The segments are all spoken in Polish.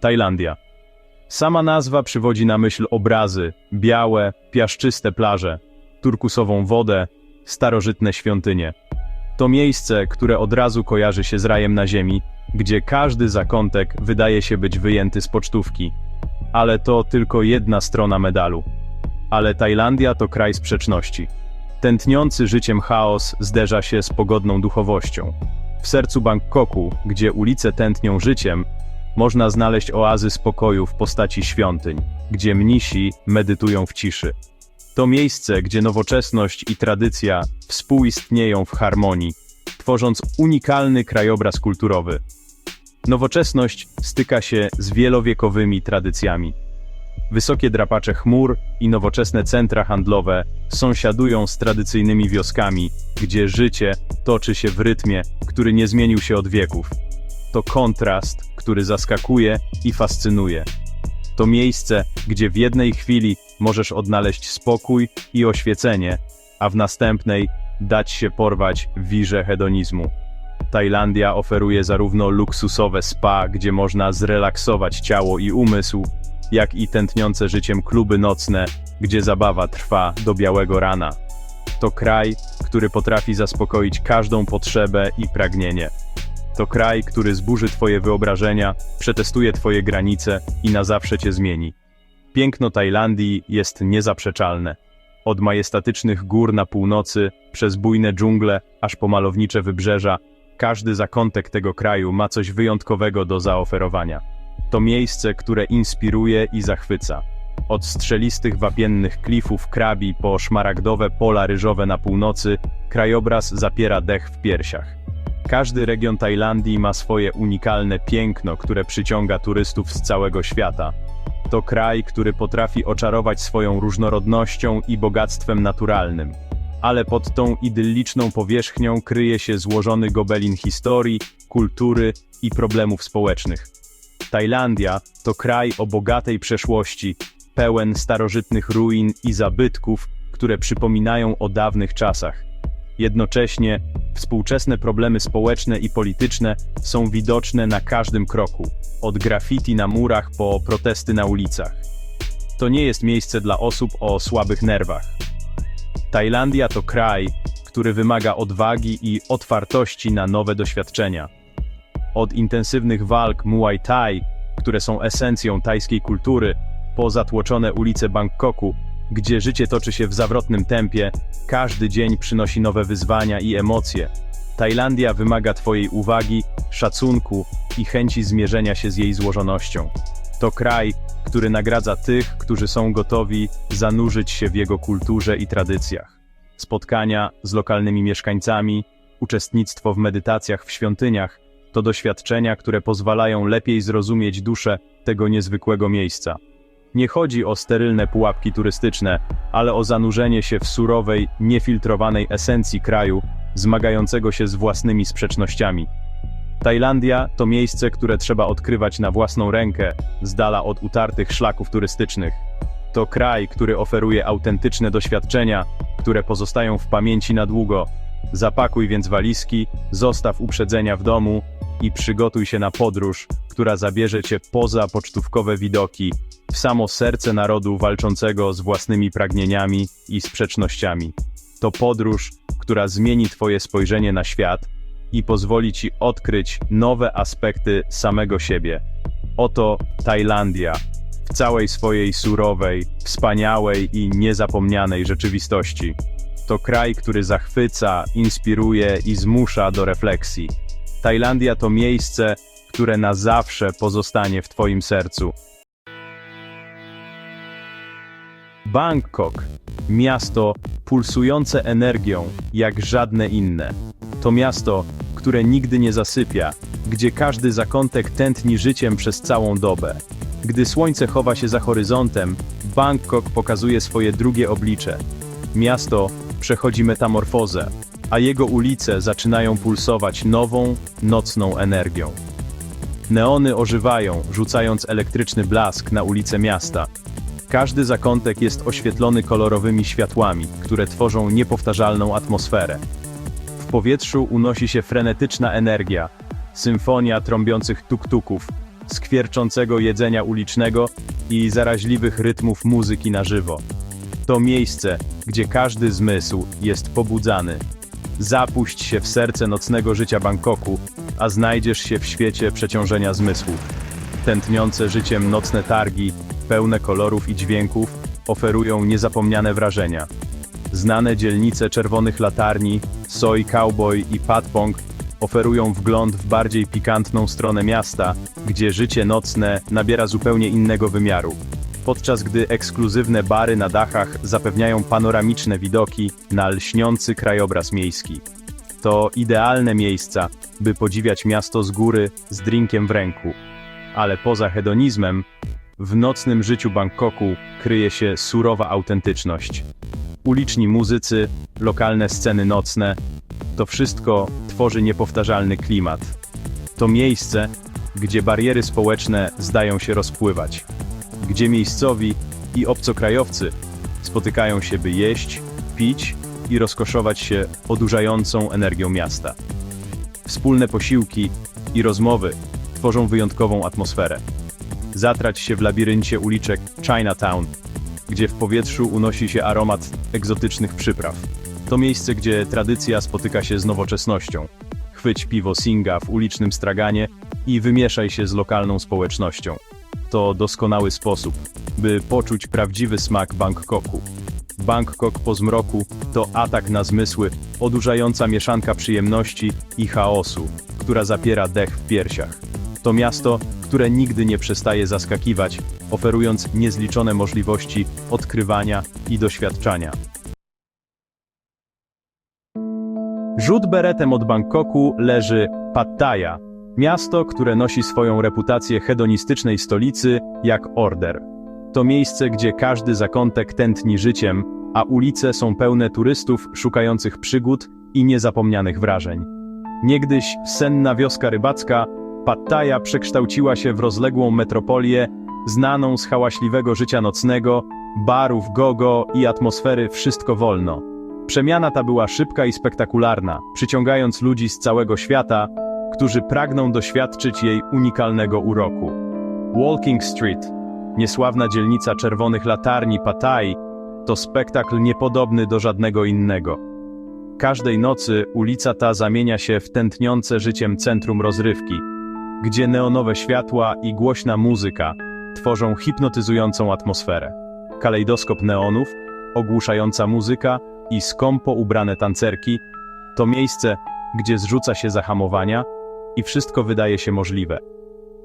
Tajlandia. Sama nazwa przywodzi na myśl obrazy, białe, piaszczyste plaże, turkusową wodę, starożytne świątynie. To miejsce, które od razu kojarzy się z rajem na ziemi, gdzie każdy zakątek wydaje się być wyjęty z pocztówki. Ale to tylko jedna strona medalu. Ale Tajlandia to kraj sprzeczności. Tętniący życiem chaos zderza się z pogodną duchowością. W sercu Bangkoku, gdzie ulice tętnią życiem, można znaleźć oazy spokoju w postaci świątyń, gdzie mnisi medytują w ciszy. To miejsce, gdzie nowoczesność i tradycja współistnieją w harmonii, tworząc unikalny krajobraz kulturowy. Nowoczesność styka się z wielowiekowymi tradycjami. Wysokie drapacze chmur i nowoczesne centra handlowe sąsiadują z tradycyjnymi wioskami, gdzie życie toczy się w rytmie, który nie zmienił się od wieków. To kontrast, który zaskakuje i fascynuje. To miejsce, gdzie w jednej chwili możesz odnaleźć spokój i oświecenie, a w następnej dać się porwać wirze hedonizmu. Tajlandia oferuje zarówno luksusowe spa, gdzie można zrelaksować ciało i umysł, jak i tętniące życiem kluby nocne, gdzie zabawa trwa do białego rana. To kraj, który potrafi zaspokoić każdą potrzebę i pragnienie. To kraj, który zburzy Twoje wyobrażenia, przetestuje Twoje granice i na zawsze Cię zmieni. Piękno Tajlandii jest niezaprzeczalne. Od majestatycznych gór na północy, przez bujne dżungle, aż po malownicze wybrzeża, każdy zakątek tego kraju ma coś wyjątkowego do zaoferowania. To miejsce, które inspiruje i zachwyca. Od strzelistych wapiennych klifów krabi po szmaragdowe pola ryżowe na północy, krajobraz zapiera dech w piersiach. Każdy region Tajlandii ma swoje unikalne piękno, które przyciąga turystów z całego świata. To kraj, który potrafi oczarować swoją różnorodnością i bogactwem naturalnym. Ale pod tą idylliczną powierzchnią kryje się złożony gobelin historii, kultury i problemów społecznych. Tajlandia to kraj o bogatej przeszłości, pełen starożytnych ruin i zabytków, które przypominają o dawnych czasach. Jednocześnie współczesne problemy społeczne i polityczne są widoczne na każdym kroku, od graffiti na murach po protesty na ulicach. To nie jest miejsce dla osób o słabych nerwach. Tajlandia to kraj, który wymaga odwagi i otwartości na nowe doświadczenia. Od intensywnych walk Muay Thai, które są esencją tajskiej kultury, po zatłoczone ulice Bangkoku, gdzie życie toczy się w zawrotnym tempie, każdy dzień przynosi nowe wyzwania i emocje. Tajlandia wymaga Twojej uwagi, szacunku i chęci zmierzenia się z jej złożonością. To kraj, który nagradza tych, którzy są gotowi zanurzyć się w jego kulturze i tradycjach. Spotkania z lokalnymi mieszkańcami, uczestnictwo w medytacjach w świątyniach to doświadczenia, które pozwalają lepiej zrozumieć duszę tego niezwykłego miejsca. Nie chodzi o sterylne pułapki turystyczne, ale o zanurzenie się w surowej, niefiltrowanej esencji kraju, zmagającego się z własnymi sprzecznościami. Tajlandia to miejsce, które trzeba odkrywać na własną rękę, z dala od utartych szlaków turystycznych. To kraj, który oferuje autentyczne doświadczenia, które pozostają w pamięci na długo. Zapakuj więc walizki, zostaw uprzedzenia w domu i przygotuj się na podróż, która zabierze cię poza pocztówkowe widoki, w samo serce narodu walczącego z własnymi pragnieniami i sprzecznościami. To podróż, która zmieni Twoje spojrzenie na świat i pozwoli Ci odkryć nowe aspekty samego siebie. Oto Tajlandia, w całej swojej surowej, wspaniałej i niezapomnianej rzeczywistości. To kraj, który zachwyca, inspiruje i zmusza do refleksji. Tajlandia to miejsce, które na zawsze pozostanie w Twoim sercu. Bangkok, miasto pulsujące energią jak żadne inne. To miasto, które nigdy nie zasypia, gdzie każdy zakątek tętni życiem przez całą dobę. Gdy słońce chowa się za horyzontem, Bangkok pokazuje swoje drugie oblicze. Miasto przechodzi metamorfozę, a jego ulice zaczynają pulsować nową, nocną energią. Neony ożywają, rzucając elektryczny blask na ulice miasta. Każdy zakątek jest oświetlony kolorowymi światłami, które tworzą niepowtarzalną atmosferę. W powietrzu unosi się frenetyczna energia, symfonia trąbiących tuk-tuków, skwierczącego jedzenia ulicznego i zaraźliwych rytmów muzyki na żywo. To miejsce, gdzie każdy zmysł jest pobudzany. Zapuść się w serce nocnego życia Bangkoku, a znajdziesz się w świecie przeciążenia zmysłów. Tętniące życiem nocne targi, pełne kolorów i dźwięków, oferują niezapomniane wrażenia. Znane dzielnice czerwonych latarni, Soy Cowboy i Patpong oferują wgląd w bardziej pikantną stronę miasta, gdzie życie nocne nabiera zupełnie innego wymiaru. Podczas gdy ekskluzywne bary na dachach zapewniają panoramiczne widoki na lśniący krajobraz miejski. To idealne miejsca, by podziwiać miasto z góry z drinkiem w ręku. Ale poza hedonizmem, w nocnym życiu Bangkoku kryje się surowa autentyczność. Uliczni muzycy, lokalne sceny nocne, to wszystko tworzy niepowtarzalny klimat. To miejsce, gdzie bariery społeczne zdają się rozpływać, gdzie miejscowi i obcokrajowcy spotykają się, by jeść, pić i rozkoszować się odurzającą energią miasta. Wspólne posiłki i rozmowy tworzą wyjątkową atmosferę. Zatrać się w labiryncie uliczek Chinatown, gdzie w powietrzu unosi się aromat egzotycznych przypraw. To miejsce, gdzie tradycja spotyka się z nowoczesnością. Chwyć piwo Singa w ulicznym straganie i wymieszaj się z lokalną społecznością. To doskonały sposób, by poczuć prawdziwy smak Bangkoku. Bangkok po zmroku to atak na zmysły, odurzająca mieszanka przyjemności i chaosu, która zapiera dech w piersiach. To miasto, które nigdy nie przestaje zaskakiwać, oferując niezliczone możliwości odkrywania i doświadczania. Rzut beretem od Bangkoku leży Pattaya, miasto, które nosi swoją reputację hedonistycznej stolicy jak order. To miejsce, gdzie każdy zakątek tętni życiem, a ulice są pełne turystów szukających przygód i niezapomnianych wrażeń. Niegdyś senna wioska rybacka, Pattaya przekształciła się w rozległą metropolię, znaną z hałaśliwego życia nocnego, barów gogo i atmosfery wszystko wolno. Przemiana ta była szybka i spektakularna, przyciągając ludzi z całego świata, którzy pragną doświadczyć jej unikalnego uroku. Walking Street, niesławna dzielnica czerwonych latarni Pattaya, to spektakl niepodobny do żadnego innego. Każdej nocy ulica ta zamienia się w tętniące życiem centrum rozrywki, gdzie neonowe światła i głośna muzyka tworzą hipnotyzującą atmosferę. Kalejdoskop neonów, ogłuszająca muzyka i skąpo ubrane tancerki to miejsce, gdzie zrzuca się zahamowania i wszystko wydaje się możliwe.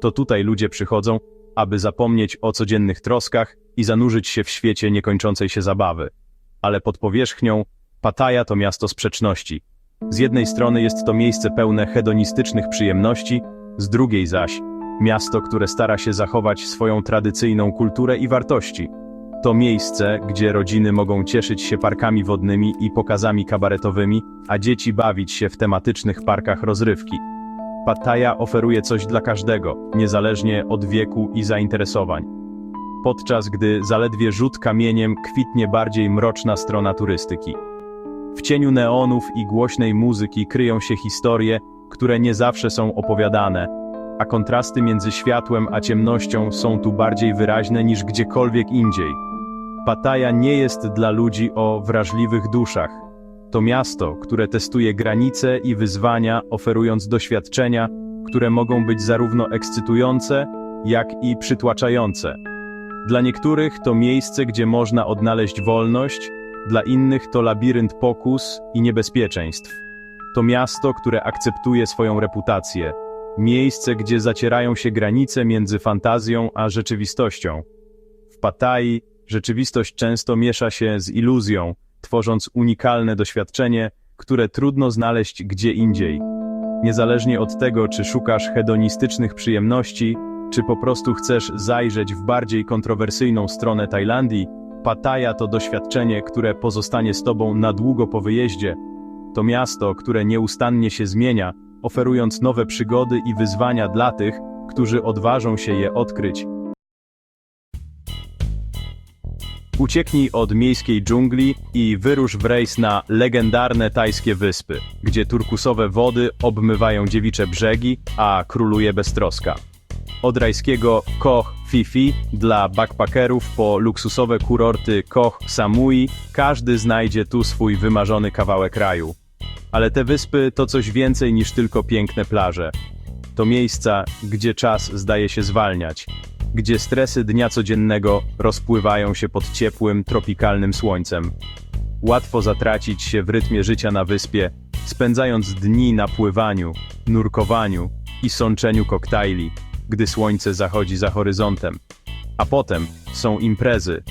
To tutaj ludzie przychodzą, aby zapomnieć o codziennych troskach i zanurzyć się w świecie niekończącej się zabawy. Ale pod powierzchnią Pattaya to miasto sprzeczności. Z jednej strony jest to miejsce pełne hedonistycznych przyjemności, z drugiej zaś miasto, które stara się zachować swoją tradycyjną kulturę i wartości. To miejsce, gdzie rodziny mogą cieszyć się parkami wodnymi i pokazami kabaretowymi, a dzieci bawić się w tematycznych parkach rozrywki. Pattaya oferuje coś dla każdego, niezależnie od wieku i zainteresowań. Podczas gdy zaledwie rzut kamieniem kwitnie bardziej mroczna strona turystyki. W cieniu neonów i głośnej muzyki kryją się historie, które nie zawsze są opowiadane, a kontrasty między światłem a ciemnością są tu bardziej wyraźne niż gdziekolwiek indziej. Pattaya nie jest dla ludzi o wrażliwych duszach. To miasto, które testuje granice i wyzwania, oferując doświadczenia, które mogą być zarówno ekscytujące, jak i przytłaczające. Dla niektórych to miejsce, gdzie można odnaleźć wolność, dla innych to labirynt pokus i niebezpieczeństw. To miasto, które akceptuje swoją reputację, miejsce, gdzie zacierają się granice między fantazją a rzeczywistością. W Pattaya rzeczywistość często miesza się z iluzją, tworząc unikalne doświadczenie, które trudno znaleźć gdzie indziej. Niezależnie od tego, czy szukasz hedonistycznych przyjemności, czy po prostu chcesz zajrzeć w bardziej kontrowersyjną stronę Tajlandii, Pattaya to doświadczenie, które pozostanie z tobą na długo po wyjeździe. To miasto, które nieustannie się zmienia, oferując nowe przygody i wyzwania dla tych, którzy odważą się je odkryć. Ucieknij od miejskiej dżungli i wyrusz w rejs na legendarne tajskie wyspy, gdzie turkusowe wody obmywają dziewicze brzegi, a króluje beztroska. Od rajskiego Koh Fifi dla backpackerów po luksusowe kurorty Koh Samui, każdy znajdzie tu swój wymarzony kawałek kraju. Ale te wyspy to coś więcej niż tylko piękne plaże. To miejsca, gdzie czas zdaje się zwalniać, gdzie stresy dnia codziennego rozpływają się pod ciepłym, tropikalnym słońcem. Łatwo zatracić się w rytmie życia na wyspie, spędzając dni na pływaniu, nurkowaniu i sączeniu koktajli, gdy słońce zachodzi za horyzontem. A potem są imprezy.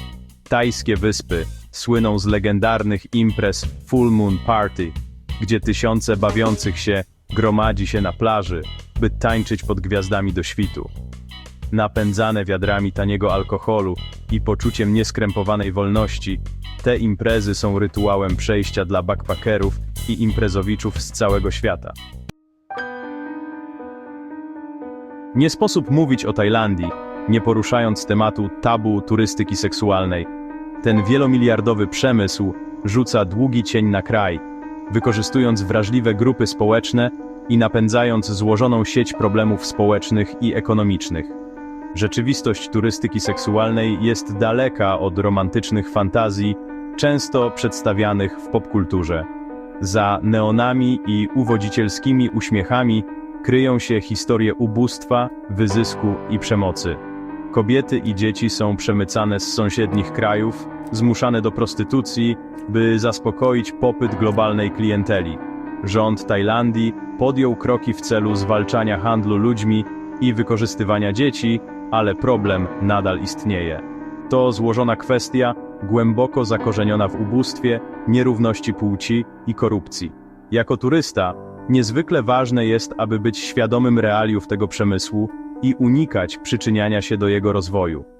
Tajskie wyspy słyną z legendarnych imprez Full Moon Party, gdzie tysiące bawiących się gromadzi się na plaży, by tańczyć pod gwiazdami do świtu. Napędzane wiadrami taniego alkoholu i poczuciem nieskrępowanej wolności, te imprezy są rytuałem przejścia dla backpackerów i imprezowiczów z całego świata. Nie sposób mówić o Tajlandii, nie poruszając tematu tabu turystyki seksualnej. Ten wielomiliardowy przemysł rzuca długi cień na kraj, wykorzystując wrażliwe grupy społeczne i napędzając złożoną sieć problemów społecznych i ekonomicznych. Rzeczywistość turystyki seksualnej jest daleka od romantycznych fantazji, często przedstawianych w popkulturze. Za neonami i uwodzicielskimi uśmiechami kryją się historie ubóstwa, wyzysku i przemocy. Kobiety i dzieci są przemycane z sąsiednich krajów, zmuszane do prostytucji, by zaspokoić popyt globalnej klienteli. Rząd Tajlandii podjął kroki w celu zwalczania handlu ludźmi i wykorzystywania dzieci, ale problem nadal istnieje. To złożona kwestia, głęboko zakorzeniona w ubóstwie, nierówności płci i korupcji. Jako turysta, niezwykle ważne jest, aby być świadomym realiów tego przemysłu i unikać przyczyniania się do jego rozwoju.